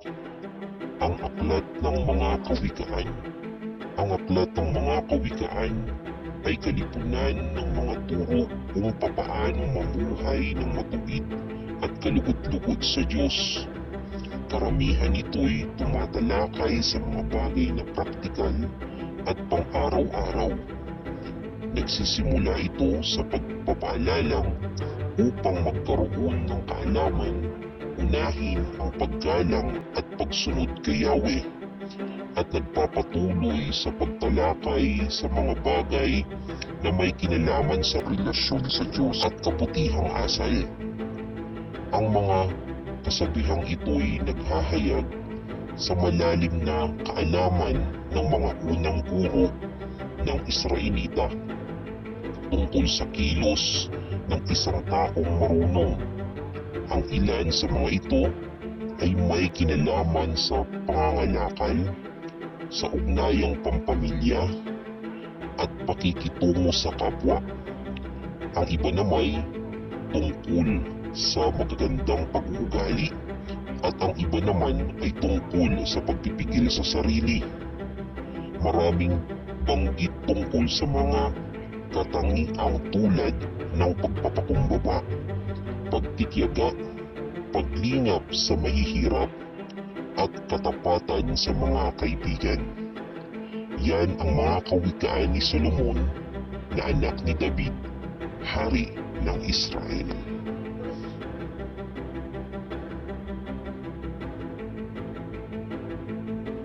Ang aklat ng mga kawikaan Ang aklat ng mga kawikaan ay kalipunan ng mga turo kung papaano mamuhay ng matuwid at kalugod-lugod sa Diyos. Karamihan ito'y tumatalakay sa mga bagay na praktikal at pang-araw-araw. Nagsisimula ito sa pagpapaalalang upang magkaroon ng kaalaman, unahin ang paggalang at pagsunod kay Yahweh at nagpapatuloy sa pagtalakay sa mga bagay na may kinalaman sa relasyon sa Diyos at kaputihang asal. Ang mga kasabihang ito'y naghahayag sa malalim na kaalaman ng mga unang guro ng Israelita tungkol sa kilos ng isang marunong. Ang ilan sa mga ito ay may kinalaman sa pangangalakal, sa ugnayang pampamilya, at pakikitungo sa kapwa. Ang iba namay tungkol sa magagandang pag-uugali at ang iba naman ay tungkol sa pagpipigil sa sarili. Maraming banggit tungkol sa mga katangiang tulad ng pagpapakumbaba, pagtityaga, paglingap sa mahihirap, at katapatan sa mga kaibigan. Yan ang mga kawikaan ni Solomon na anak ni David, hari ng Israel.